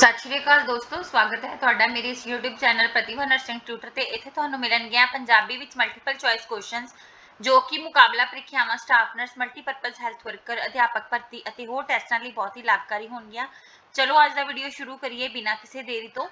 ਸਤਿ ਸ਼੍ਰੀ ਅਕਾਲ ਦੋਸਤੋ, ਸਵਾਗਤ ਹੈ ਤੁਹਾਡਾ ਮੇਰੇ ਇਸ YouTube channel Pratibha nursing tutor ਤੇ। ਇੱਥੇ ਤੁਹਾਨੂੰ ਮਿਲਣਗੀਆਂ ਪੰਜਾਬੀ ਵਿੱਚ ਮਲਟੀਪਲ ਚੁਆਇਸ ਕੁਐਸਚਨਸ ਜੋ ਕਿ ਮੁਕਾਬਲਾ ਪ੍ਰੀਖਿਆਵਾਂ staff nurse multipurpose health worker ਅਧਿਆਪਕ ਭਰਤੀ ਅਤੇ ਹੋਰ ਟੈਸਟਾਂ ਲਈ ਬਹੁਤ ਹੀ ਲਾਭਕਾਰੀ ਹੋਣਗੀਆਂ। ਚਲੋ, ਅੱਜ ਦਾ ਵੀਡੀਓ ਸ਼ੁਰੂ ਕਰੀਏ ਬਿਨਾਂ ਕਿਸੇ ਦੇਰੀ ਤੋਂ।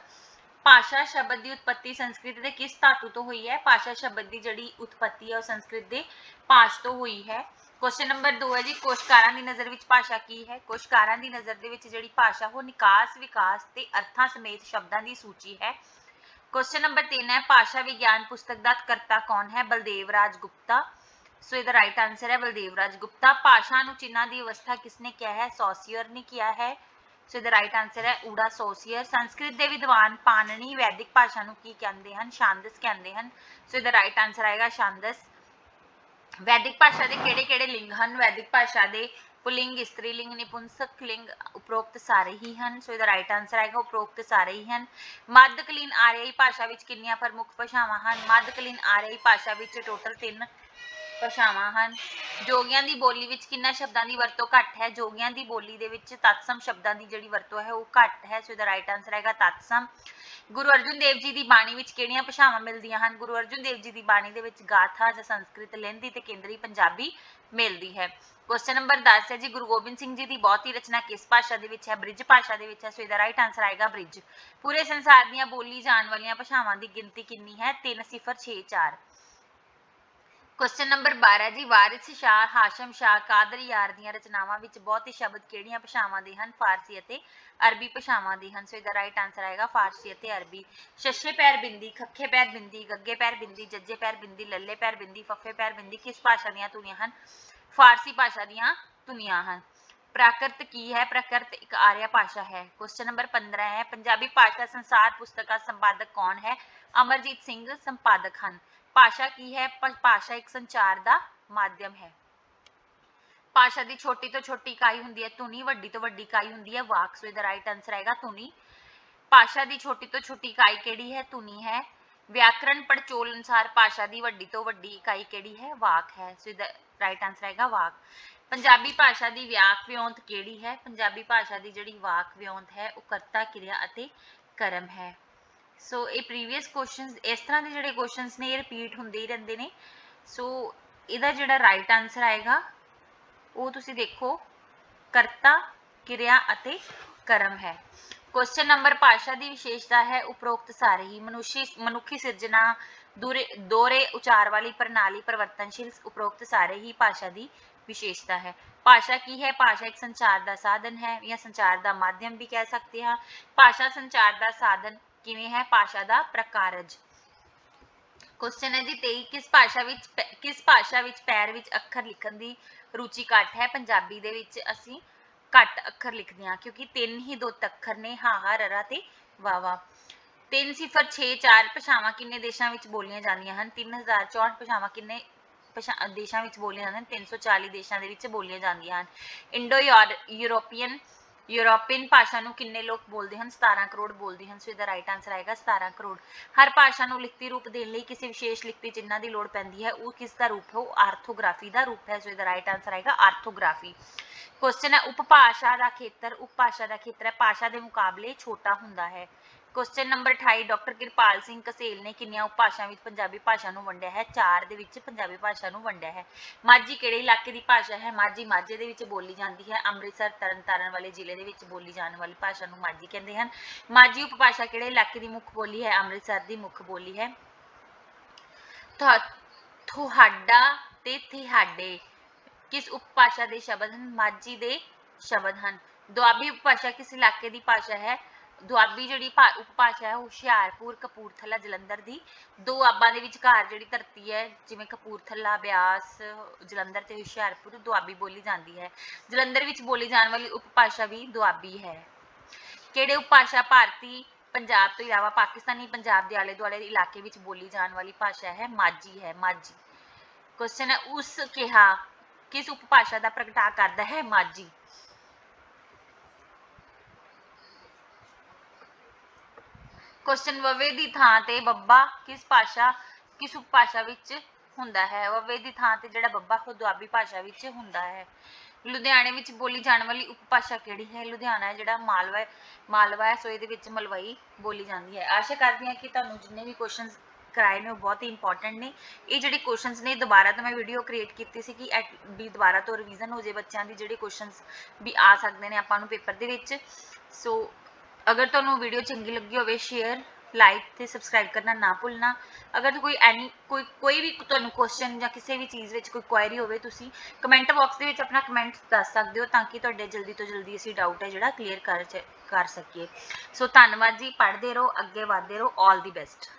ਭਾਸ਼ਾ ਸ਼ਬਦ ਦੀ ਉਤਪਤੀ ਸੰਸਕ੍ਰਿਤ ਦੇ ਕਿਸ ਧਾਤੂ ਤੋਂ ਹੋਈ ਹੈ? ਭਾਸ਼ਾ ਸ਼ਬਦ ਦੀ ਜਿਹੜੀ ਉਤਪਤੀ ਹੈ ਉਹ ਸੰਸਕ੍ਰਿਤ ਦੇ ਭਾਸ਼ ਤੋਂ ਹੋਈ ਹੈ। ਕੁਐਸਚਨ ਨੰਬਰ 2 ਹੈ ਜੀ, ਕੋਸ਼ਕਾਰਾਂ ਦੀ ਨਜ਼ਰ ਵਿੱਚ ਭਾਸ਼ਾ ਕੀ ਹੈ? ਕੋਸ਼ਕਾਰਾਂ ਦੀ ਨਜ਼ਰ ਦੇ ਵਿੱਚ ਜਿਹੜੀ ਭਾਸ਼ਾ, ਉਹ ਨਿਕਾਸ, ਵਿਕਾਸ ਤੇ ਅਰਥਾਂ ਸਮੇਤ ਸ਼ਬਦਾਂ ਦੀ ਸੂਚੀ ਹੈ। ਕੁਐਸਚਨ ਨੰਬਰ 3 ਹੈ, ਭਾਸ਼ਾ ਵਿਗਿਆਨ ਪੁਸਤਕ ਦਾ ਕਰਤਾ ਕੌਣ ਹੈ? ਬਲਦੇਵ ਰਾਜ ਗੁਪਤਾ। ਸੋ ਇਹਦਾ ਰਾਈਟ ਆਨਸਰ ਹੈ ਬਲਦੇਵ ਰਾਜ ਗੁਪਤਾ। ਭਾਸ਼ਾ ਨੂੰ ਚਿੰਨ੍ਹਾਂ ਦੀ ਅਵਸਥਾ ਕਿਸਨੇ ਕਿਹਾ ਹੈ? ਸੌਸੀਅਰ ਨੇ ਕਿਹਾ ਹੈ। ਸੋ ਇਹਦਾ ਰਾਈਟ ਆਨਸਰ ਹੈ ਊੜਾ ਸੋਸੀਅਰ। ਸੰਸਕ੍ਰਿਤ ਦੇ ਵਿਦਵਾਨ ਪਾਣਨੀ ਵੈਦਿਕ ਭਾਸ਼ਾ ਨੂੰ ਕੀ ਕਹਿੰਦੇ ਹਨ? ਛਾਂਦਸ ਕਹਿੰਦੇ ਹਨ। ਸੋ ਇਹਦਾ ਰਾਈਟ ਆਨਸਰ ਆਏਗਾ ਛਾਂਦਸ। ਵੈਦਿਕ ਭਾਸ਼ਾ ਦੇ ਕਿਹੜੇ-ਕਿਹੜੇ ਲਿੰਗ ਹਨ? ਵੈਦਿਕ ਭਾਸ਼ਾ ਦੇ ਪੁਲਿੰਗ ਇਸਤਰੀ ਨਿਪੁੰਸਕ ਲਿੰਗ ਉਪਰੋਕਤ ਸਾਰੇ ਹੀ ਹਨ। ਸੋ ਇਹਦਾ ਰਾਈਟ ਆਨਸਰ ਆਏਗਾ ਉਪਰੋਕਤ ਸਾਰੇ ਹੀ ਹਨ। ਮੱਧਕਾਲੀਨ ਆਰੀਆਈ ਭਾਸ਼ਾ ਵਿੱਚ ਕਿੰਨੀਆਂ ਪ੍ਰਮੁੱਖ ਭਾਸ਼ਾਵਾਂ ਹਨ? ਮੱਧਕਾਲੀਨ ਆਰੀਆਈ ਭਾਸ਼ਾ ਵਿੱਚ ਟੋਟਲ 3 ਭਾਸ਼ਾਵਾਂ ਹਨ। ਜੋਗੀਆਂ ਦੀ ਬੋਲੀ ਵਿੱਚ ਕਿੰਨਾ ਸ਼ਬਦਾਂ ਦੀ ਵਰਤੋਂ ਘੱਟ ਹੈ? ਜੋਗੀਆਂ ਦੀ ਬੋਲੀ ਦੇ ਵਿੱਚ ਤਤਸਮ ਸ਼ਬਦਾਂ ਦੀ ਜਿਹੜੀ ਵਰਤੋਂ ਹੈ, ਉਹ ਘੱਟ ਹੈ। ਸੋ ਇਹਦਾ ਰਾਈਟ ਆਨਸਰ ਆਏਗਾ ਤਤਸਮ। ਗੁਰੂ ਅਰਜਨ ਦੇਵ ਜੀ ਦੀ ਬਾਣੀ ਵਿੱਚ ਕਿਹੜੀਆਂ ਭਾਸ਼ਾਵਾਂ ਮਿਲਦੀਆਂ ਹਨ? ਗੁਰੂ ਅਰਜਨ ਦੇਵ ਜੀ ਦੀ ਬਾਣੀ ਦੇ ਵਿੱਚ ਗਾਥਾ ਜਾਂ ਸੰਸਕ੍ਰਿਤ ਲਹਿੰਦੀ ਤੇ ਕੇਂਦਰੀ ਪੰਜਾਬੀ ਮਿਲਦੀ ਹੈ। ਕੁਐਸਚਨ ਨੰਬਰ 10 ਹੈ ਜੀ, ਗੁਰੂ ਗੋਬਿੰਦ ਸਿੰਘ ਜੀ ਦੀ ਬਹੁਤੀ ਰਚਨਾ ਕਿਸ ਭਾਸ਼ਾ ਦੇ ਵਿੱਚ ਹੈ? ਬ੍ਰਿਜ ਭਾਸ਼ਾ ਦੇ ਵਿੱਚ ਹੈ। ਸੋ ਇਹਦਾ ਰਾਈਟ ਆਨਸਰ ਆਏਗਾ ਬ੍ਰਿਜ। ਪੂਰੇ ਸੰਸਾਰ ਦੀਆਂ ਬੋਲੀ ਜਾਣ ਵਾਲੀਆਂ ਭਾਸ਼ਾਵਾਂ ਦੀ ਗਿਣਤੀ ਕਿੰਨੀ ਹੈ? 3064 ਕੁਐਸਚਨ ਨੰਬਰ 12 ਜੀ। ਵਾਰਿਸ ਸ਼ਾਹ, ਹਾਸ਼ਮ ਸ਼ਾਹ, ਕਾਦਰ ਯਾਰ ਦੀਆਂ ਰਚਨਾਵਾਂ ਵਿੱਚ ਬਹੁਤੇ ਸ਼ਬਦ ਕਿਹੜੀਆਂ ਭਾਸ਼ਾਵਾਂ ਦੇ ਹਨ? ਫਾਰਸੀ ਅਤੇ ਅਰਬੀ ਭਾਸ਼ਾਵਾਂ ਦੇ ਹਨ। ਸੋ ਇਹਦਾ ਰਾਈਟ ਆਨਸਰ ਆਏਗਾ ਫਾਰਸੀ ਅਤੇ ਅਰਬੀ। ਛੱਛੇ ਪੈਰ ਬਿੰਦੀ, ਖੱਖੇ ਪੈਰ ਬਿੰਦੀ, ਗੱਗੇ ਪੈਰ ਬਿੰਦੀ, ਜੱਜੇ ਪੈਰ ਬਿੰਦੀ, ਲੱਲੇ ਪੈਰ ਬਿੰਦੀ, ਫੱਫੇ ਪੈਰ ਬਿੰਦੀ ਕਿਸ ਭਾਸ਼ਾ ਦੀਆਂ ਧੁਨੀਆਂ ਹਨ? ਫਾਰਸੀ ਭਾਸ਼ਾ ਦੀਆਂ ਧੁਨੀਆਂ ਹਨ। ਪ੍ਰਾਕ੍ਰਿਤ ਕੀ ਹੈ? ਪ੍ਰਾਕ੍ਰਿਤ ਇੱਕ ਆਰੀਆ ਭਾਸ਼ਾ ਹੈ। ਕੁਐਸਚਨ ਨੰਬਰ 15 ਹੈ। ਪੰਜਾਬੀ ਭਾਸ਼ਾ ਸੰਸਾਰ ਪੁਸਤਕ ਸੰਪਾਦਕ ਕੌਣ ਹੈ? ਅਮਰਜੀਤ ਸਿੰਘ ਸੰਪਾਦਕ ਹਨ। ਭਾਸ਼ਾ ਕੀ ਹੈ? ਭ- ਭਾਸ਼ਾ ਇੱਕ ਸੰਚਾਰ ਦਾ ਮਾਧਿਅਮ ਹੈ। ਭਾਸ਼ਾ ਦੀ ਛੋਟੀ ਤੋਂ ਛੋਟੀ ਇਕਾਈ ਹੁੰਦੀ ਹੈ ਧੁਨੀ, ਵੱਡੀ ਤੋਂ ਵੱਡੀ ਇਕਾਈ ਹੁੰਦੀ ਹੈ ਵਾਕ। ਸੋ ਇਹਦਾ ਰਾਈਟ ਆਨਸਰ ਆਏਗਾ ਧੁਨੀ। ਭਾਸ਼ਾ ਦੀ ਛੋਟੀ ਤੋਂ ਛੋਟੀ ਇਕਾਈ ਕਿਹੜੀ ਹੈ? ਧੁਨੀ ਹੈ। ਵਿਆਕਰਣ ਪੜਚੋਲ ਅਨੁਸਾਰ ਭਾਸ਼ਾ ਦੀ ਵੱਡੀ ਤੋਂ ਵੱਡੀ ਇਕਾਈ ਕਿਹੜੀ ਹੈ? ਵਾਕ ਹੈ। ਸੋ ਇਹਦਾ ਰਾਈਟ ਆਨਸਰ ਆਏਗਾ ਵਾਕ। ਪੰਜਾਬੀ ਭਾਸ਼ਾ ਦੀ ਵਿਆਕ ਵਿਉਂਤ ਕਿਹੜੀ ਹੈ? ਪੰਜਾਬੀ ਭਾਸ਼ਾ ਦੀ ਜਿਹੜੀ ਵਾਕ ਵਿਉਂਤ ਹੈ, ਉਹ ਕਰਤਾ, ਕਿਰਿਆ ਅਤੇ ਕਰਮ ਹੈ। ਸੋ ਇਹ ਪ੍ਰੀਵੀਅਸ ਕੁਐਸਚਨਸ ਇਸ ਤਰ੍ਹਾਂ ਦੇ ਜਿਹੜੇ ਕੁਐਸਚਨਸ ਨੇ, ਇਹ ਰਿਪੀਟ ਹੁੰਦੇ ਹੀ ਰਹਿੰਦੇ ਨੇ। ਸੋ ਇਹਦਾ ਜਿਹੜਾ ਰਾਈਟ ਆਨਸਰ ਆਏਗਾ, ਉਹ ਤੁਸੀਂ ਦੇਖੋ, ਕਰਤਾ, ਕਿਰਿਆ ਅਤੇ ਕਰਮ ਹੈ। ਕੁਐਸਚਨ ਨੰਬਰ ਭਾਸ਼ਾ ਦੀ ਵਿਸ਼ੇਸ਼ਤਾ ਹੈ, ਉਪਰੋਕਤ ਸਾਰੇ ਹੀ। ਮਨੁੱਖੀ ਮਨੁੱਖੀ ਸਿਰਜਣਾ, ਦੂਰੇ ਦੋਰੇ ਉਚਾਰ ਵਾਲੀ ਪ੍ਰਣਾਲੀ ਪਰਿਵਰਤਨਸ਼ੀਲ, ਉਪਰੋਕਤ ਸਾਰੇ ਹੀ ਭਾਸ਼ਾ ਦੀ ਵਿਸ਼ੇਸ਼ਤਾ ਹੈ। ਭਾਸ਼ਾ ਕੀ ਹੈ? ਭਾਸ਼ਾ ਇੱਕ ਸੰਚਾਰ ਦਾ ਸਾਧਨ ਹੈ, ਜਾਂ ਸੰਚਾਰ ਦਾ ਮਾਧਿਅਮ ਵੀ ਕਹਿ ਸਕਦੇ ਹਾਂ। ਭਾਸ਼ਾ ਸੰਚਾਰ ਦਾ ਸਾਧਨ ਕਿਵੇਂ ਹੈ ਭਾਸ਼ਾ ਦਾ ਪ੍ਰਕਾਰਜ? ਕੁਐਸਚਨ ਹੈ ਜੀ 23 ਕਿਸ ਭਾਸ਼ਾ ਵਿੱਚ ਕਿਸ ਭਾਸ਼ਾ ਵਿੱਚ ਪੈਰ ਵਿੱਚ ਅੱਖਰ ਲਿਖਣ ਦੀ ਰੁਚੀ ਘੱਟ ਹੈ? ਪੰਜਾਬੀ ਦੇ ਵਿੱਚ ਅਸੀਂ ਘੱਟ ਅੱਖਰ ਲਿਖਦੇ ਹਾਂ, ਕਿਉਂਕਿ ਤਿੰਨ ਹੀ ਦੋ ਅੱਖਰ ਨੇ ਹਾਹਾ ਰਰਾ ਤੇ ਵਾਵਾ 3064 ਭਾਸ਼ਾਵਾਂ ਕਿੰਨੇ ਦੇਸ਼ਾਂ ਵਿੱਚ ਬੋਲੀਆਂ ਜਾਂਦੀਆਂ ਹਨ? 3064 ਭਾਸ਼ਾਵਾਂ ਕਿੰਨੇ ਭਾਸ਼ਾ- ਦੇਸ਼ਾਂ ਵਿੱਚ ਬੋਲੀਆਂ ਜਾਂਦੀਆਂ ਹਨ? 340 ਦੇਸ਼ਾਂ ਦੇ ਵਿੱਚ ਬੋਲੀਆਂ ਜਾਂਦੀਆਂ ਹਨ। ਇੰਡੋ ਯੂਰੋਪੀਅਨ ਯੂਰੋਪੀਅਨ ਭਾਸ਼ਾ ਨੂੰ ਕਿੰਨੇ ਲੋਕ ਬੋਲਦੇ ਹਨ 17 ਕਰੋੜ ਬੋਲਦੇ ਹਨ ਸੋ ਇਹਦਾ ਰਾਈਟ ਆਨਸਰ ਆਏਗਾ 17 ਕਰੋੜ ਹਰ ਭਾਸ਼ਾ ਨੂੰ ਲਿਖਤੀ ਰੂਪ ਦੇਣ ਲਈ ਕਿਸੇ ਵਿਸ਼ੇਸ਼ ਲਿਖਤੀ ਚਿੰਨ੍ਹਾਂ ਦੀ ਲੋੜ ਪੈਂਦੀ ਹੈ ਉਹ ਕਿਸ ਦਾ ਰੂਪ ਹੈ ਉਹ ਆਰਥੋਗ੍ਰਾਫੀ ਦਾ ਰੂਪ ਹੈ ਸੋ ਇਹਦਾ ਰਾਈਟ ਆਨਸਰ ਆਏਗਾ ਆਰਥੋਗ੍ਰਾਫੀ ਕੁਐਸਚਨ ਹੈ ਉਪਭਾਸ਼ਾ ਦਾ ਖੇਤਰ ਉਪਭਾਸ਼ਾ ਦਾ ਖੇਤਰ ਹੈ ਭਾਸ਼ਾ ਦੇ ਮੁਕਾਬਲੇ ਛੋਟਾ ਹੁੰਦਾ ਹੈ question number 28 doctor Kirpal Singh Kasel ਨੇ ਕਿੰਨੀਆਂ ਉਪਭਾਸ਼ਾ ਵਿੱਚ ਪੰਜਾਬੀ ਭਾਸ਼ਾ ਨੂੰ ਵੰਡਿਆ ਹੈ? ਚਾਰ ਦੇ ਵਿੱਚ ਪੰਜਾਬੀ ਭਾਸ਼ਾ ਨੂੰ ਵੰਡਿਆ ਹੈ। ਮਾਝੀ ਕਿਹੜੇ ਇਲਾਕੇ ਦੀ ਭਾਸ਼ਾ ਹੈ? ਮਾਝੀ ਮਾਝੇ ਦੇ ਵਿੱਚ ਬੋਲੀ ਜਾਂਦੀ ਹੈ। ਅੰਮ੍ਰਿਤਸਰ, ਤਰਨਤਾਰਨ ਵਾਲੇ ਜ਼ਿਲ੍ਹੇ ਦੇ ਵਿੱਚ ਬੋਲੀ ਜਾਣ ਵਾਲੀ ਭਾਸ਼ਾ ਨੂੰ ਮਾਝੀ ਕਹਿੰਦੇ ਹਨ। ਮਾਝੀ ਉਪਭਾਸ਼ਾ ਕਿਹੜੇ ਇਲਾਕੇ ਦੀ ਮੁੱਖ ਬੋਲੀ ਹੈ? ਅੰਮ੍ਰਿਤਸਰ ਦੀ ਮੁੱਖ ਬੋਲੀ ਹੈ। ਤੁਹਾ- ਤੁਹਾਡਾ ਤੇ ਤੁਹਾਡੇ ਕਿਸ ਉਪਭਾਸ਼ਾ ਦੇ ਸ਼ਬਦ ਹਨ? ਮਾਝੀ ਦੇ ਸ਼ਬਦ ਹਨ। ਦੁਆਬੀ ਉਪਭਾਸ਼ਾ ਕਿਸ ਇਲਾਕੇ ਦੀ ਭਾਸ਼ਾ ਹੈ? ਦੁਆਬੀ ਜਿਹੜੀ ਉਪਭਾਸ਼ਾ ਹੈ ਹੁਸ਼ਿਆਰਪੁਰ ਕਪੂਰਥਲਾ ਜਲੰਧਰ ਦੀ। ਦੋ ਆਬਾਂ ਦੇ ਵਿਚਕਾਰ ਜਿਹੜੀ ਧਰਤੀ ਹੈ, ਜਿਵੇਂ ਕਪੂਰਥਲਾ, ਬਿਆਸ, ਜਲੰਧਰ ਤੇ ਹੁਸ਼ਿਆਰਪੁਰ ਦੁਆਬੀ ਬੋਲੀ ਜਾਂਦੀ ਹੈ। ਜਲੰਧਰ ਵਿੱਚ ਬੋਲੀ ਜਾਣ ਵਾਲੀ ਉਪਭਾਸ਼ਾ ਵੀ ਦੁਆਬੀ ਹੈ। ਕਿਹੜੇ ਉਪਭਾਸ਼ਾ ਭਾਰਤੀ ਪੰਜਾਬ ਤੋਂ ਇਲਾਵਾ ਪਾਕਿਸਤਾਨੀ ਪੰਜਾਬ ਦੇ ਆਲੇ ਦੁਆਲੇ ਦੇ ਇਲਾਕੇ ਵਿੱਚ ਬੋਲੀ ਜਾਣ ਵਾਲੀ ਭਾਸ਼ਾ ਹੈ, ਮਾਝੀ ਹੈ, ਮਾਝੀ। ਕੁਐਸਚਨ ਹੈ, ਉਸ ਕਿਹਾ ਕਿਸ ਉਪਭਾਸ਼ਾ ਦਾ ਪ੍ਰਗਟਾ ਕਰਦਾ ਹੈ, ਮਾਝੀ? ਕੁਐਸਚਨ ਵਵੇ ਦੀ ਥਾਂ ਤੇ ਬੱਬਾ ਕਿਸ ਭਾਸ਼ਾ, ਕਿਸ ਉਪਭਾਸ਼ਾ ਵਿੱਚ ਹੁੰਦਾ ਹੈ? ਵਵੇ ਦੀ ਥਾਂ ਤੇ ਜਿਹੜਾ ਬੱਬਾ ਉਹ ਦੁਆਬੀ ਭਾਸ਼ਾ ਵਿੱਚ ਹੁੰਦਾ ਹੈ। ਲੁਧਿਆਣੇ ਵਿੱਚ ਬੋਲੀ ਜਾਣ ਵਾਲੀ ਉਪਭਾਸ਼ਾ ਕਿਹੜੀ ਹੈ? ਲੁਧਿਆਣਾ ਹੈ ਜਿਹੜਾ ਮਾਲਵਾ ਮਾਲਵਾ ਹੈ, ਸੋ ਇਹਦੇ ਵਿੱਚ ਮਲਵਈ ਬੋਲੀ ਜਾਂਦੀ ਹੈ। ਆਸ਼ਾ ਕਰਦੀ ਹਾਂ ਕਿ ਤੁਹਾਨੂੰ ਜਿੰਨੇ ਵੀ ਕੁਐਸਚਨਸ ਕਰਾਏ ਨੇ ਉਹ ਬਹੁਤ ਹੀ ਇੰਪੋਰਟੈਂਟ ਨੇ। ਇਹ ਜਿਹੜੇ ਕੁਐਸਚਨਸ ਨੇ, ਦੁਬਾਰਾ ਤੋਂ ਮੈਂ ਵੀਡੀਓ ਕ੍ਰੀਏਟ ਕੀਤੀ ਸੀ ਕਿ at- ਵੀ ਦੁਬਾਰਾ ਤੋਂ ਰਿਵੀਜ਼ਨ ਹੋ ਜੇ ਬੱਚਿਆਂ ਦੀ, ਜਿਹੜੇ ਕੁਐਸਚਨਸ ਵੀ ਆ ਸਕਦੇ ਨੇ ਆਪਾਂ ਨੂੰ ਪੇਪਰ ਦੇ ਵਿੱਚ। ਸੋ ਅਗਰ ਤੁਹਾਨੂੰ ਵੀਡੀਓ ਚੰਗੀ ਲੱਗੀ ਹੋਵੇ ਸ਼ੇਅਰ ਲਾਈਕ ਤੇ ਸਬਸਕ੍ਰਾਈਬ ਕਰਨਾ ਨਾ ਭੁੱਲਣਾ। ਅਗਰ ਕੋਈ ਐਨੀ ਕੋਈ ਕੋਈ ਵੀ ਤੁਹਾਨੂੰ ਕੁਐਸਚਨ ਜਾਂ ਕਿਸੇ ਵੀ ਚੀਜ਼ ਵਿੱਚ ਕੋਈ ਕੁਐਰੀ ਹੋਵੇ, ਤੁਸੀਂ ਕਮੈਂਟ ਬਾਕਸ ਦੇ ਵਿੱਚ ਆਪਣਾ ਕਮੈਂਟ ਦੱਸ ਸਕਦੇ ਹੋ ਤਾਂ ਕਿ ਤੁਹਾਡੇ ਜਲਦੀ ਤੋਂ ਜਲਦੀ ਅਸੀਂ ਡਾਊਟ ਹੈ ਜਿਹੜਾ ਕਲੀਅਰ ਕਰ ਚ- ਕਰ ਸਕੀਏ। ਸੋ ਧੰਨਵਾਦ ਜੀ, ਪੜ੍ਹਦੇ ਰਹੋ, ਅੱਗੇ ਵਧਦੇ ਰਹੋ 올 ਦੀ ਬੈਸਟ